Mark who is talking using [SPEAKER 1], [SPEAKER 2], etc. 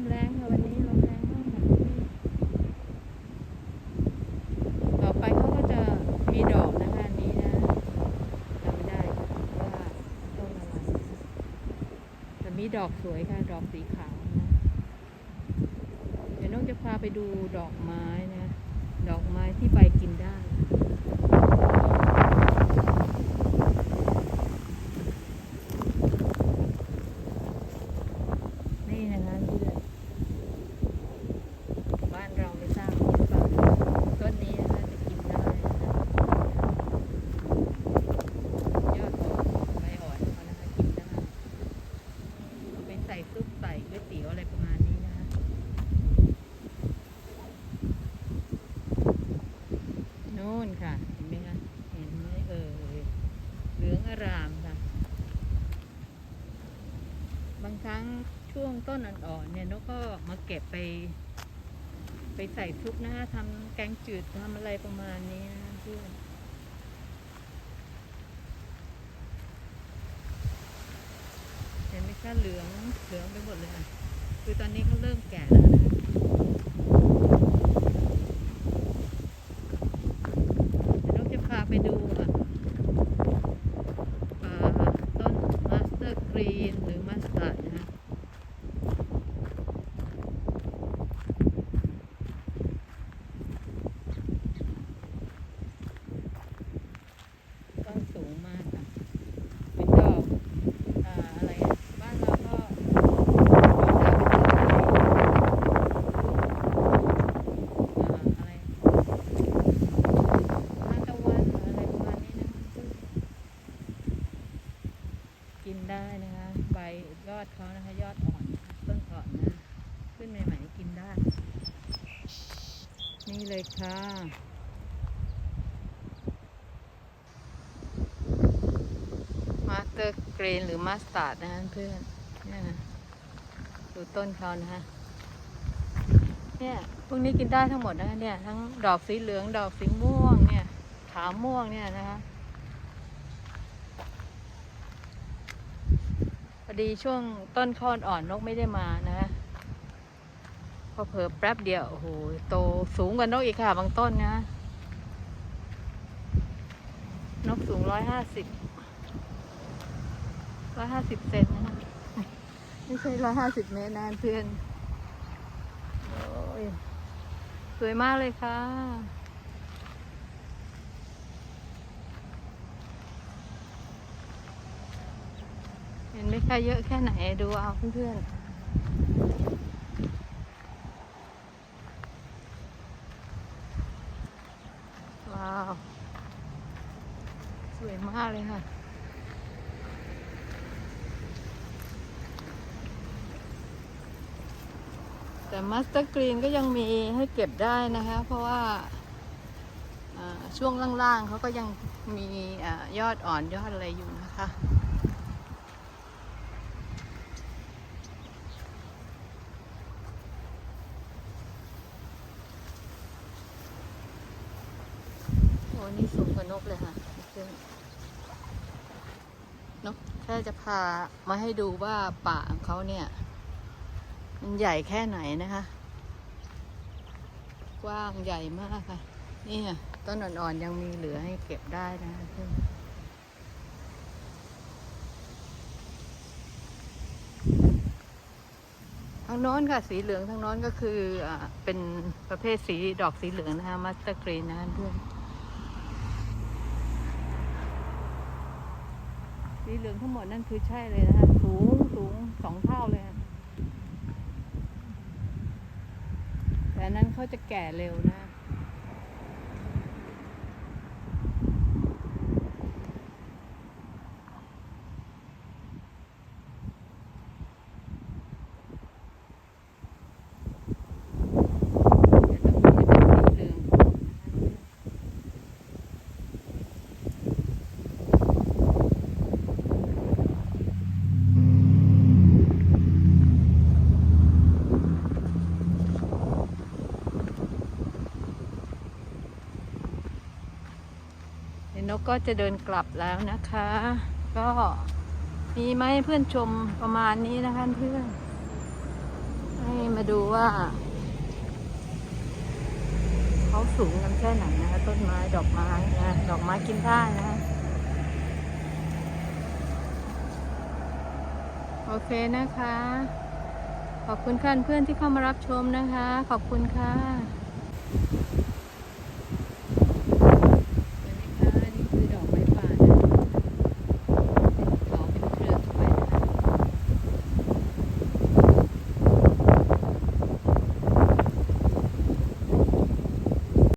[SPEAKER 1] มแรงค่ะวันนี้ลมแรงมากต่อไปเขาก็จะมีดอกนะคะอันนี้นะจำไม่ได้ว่าต้นอะไรแต่มีดอกสวยค่ะ ดอกสีขาวนะเดี๋ยวน้องจะพาไปดูดอกไม้นะ ดอกไม้ที่ใบกินได้นี่นะคะามค่ะ บางครั้งช่วงต้นอ่อนๆเนี่ยนกก็มาเก็บไป ไปใส่ซุปนะคะทำแกงจืดทำอะไรประมาณนี้นะเพื่อนเห็นไหมคะเหลืองเหลืองไปหมดเลยค่ะคือตอนนี้เขาเริ่มแก่แล้วนะคะเดี๋ยวนกจะพาไปดูค่ะอ่าต้นมาสเตอร์กรีนหรือมัสตาร์ดนะคะ ต้นสูงมากค่ะ เป็นดอกอ่าอะไรอะบ้านเราก็อ่าอะไรทานตะวันอะไรประมาณนี้นะกินได้นะคะ ใบยอดเขานะคะ ยอดอ่อนนะคะต้นอ่อนนะ ขึ้นใหม่ๆกินได้ นี่เลยค่ะ เตอร์กรนหรือมาสตาร์ดนะฮะเพื่อนเนี่ยนะดูต้นเขานะฮะเนี่ยพวกนี้กินได้ทั้งหมดนะเนี่ยทั้งดอกสีเหลืองดอกสีม่วงเนี่ยขาวม่วงเนี่ยนะคะพอดีช่วงต้นข้อนอ่อนนกไม่ได้มานะฮะพอเผลอแป๊บเดียวโอ้โหโตสูงกว่านกอีกค่ะ บางต้นนะ นกสูงร้อยห้าสิบ ร้อยห้าสิบเซนนะคะไม่ใช่ร้อยห้าสิบเมตรนะเพื่อนโอ้ยสวยมากเลยค่ะ เห็นไหมคะเยอะแค่ไหนดูเอาเพื่อนๆว้าว สวยมากเลยค่ะ แต่มาสเตอร์กรีนก็ยังมีให้เก็บได้นะคะ เพราะว่าช่วงล่างๆเขาก็ยังมีอยอดอ่อนยอดอะไรอยู่นะคะโอ้นี่สูงกว่านกเลยค่ะนกแค่จะพามาให้ดูว่าป่าของเขาเนี่ย มันใหญ่แค่ไหนนะคะ กว้างใหญ่มากค่ะ นี่ค่ะต้นอ่อนๆยังมีเหลือให้เก็บได้นะคะเพื่อนทางโน้นค่ะ สีเหลืองทางโน้นก็คืออ่าเป็นประเภทสีดอกสีเหลืองนะคะมัสเตอร์กรีนนะคะเพื่อนสีเหลืองทั้งหมดนั่นคือใช่เลยนะคะ สูงสูงสองเท่าเลยค่ะ แต่อันนั้นเขาจะแก่เร็วนะ เดี๋ยวตรงนี้จะเป็นสีเหลืองนะคะเดี๋ยวน ก็จะเดินกลับแล้วนะคะ ก็มีไหมเพื่อนชมประมาณนี้นะคะเพื่อน ให้มาดูว่า เขาสูงกันแค่ไหนนะคะ ต้นไม้ดอกไม้นะดอกไม้กินได้นะโอเคนะคะ ขอบคุณค่ะเพื่อนที่เข้ามารับชมนะคะ ขอบคุณค่ะ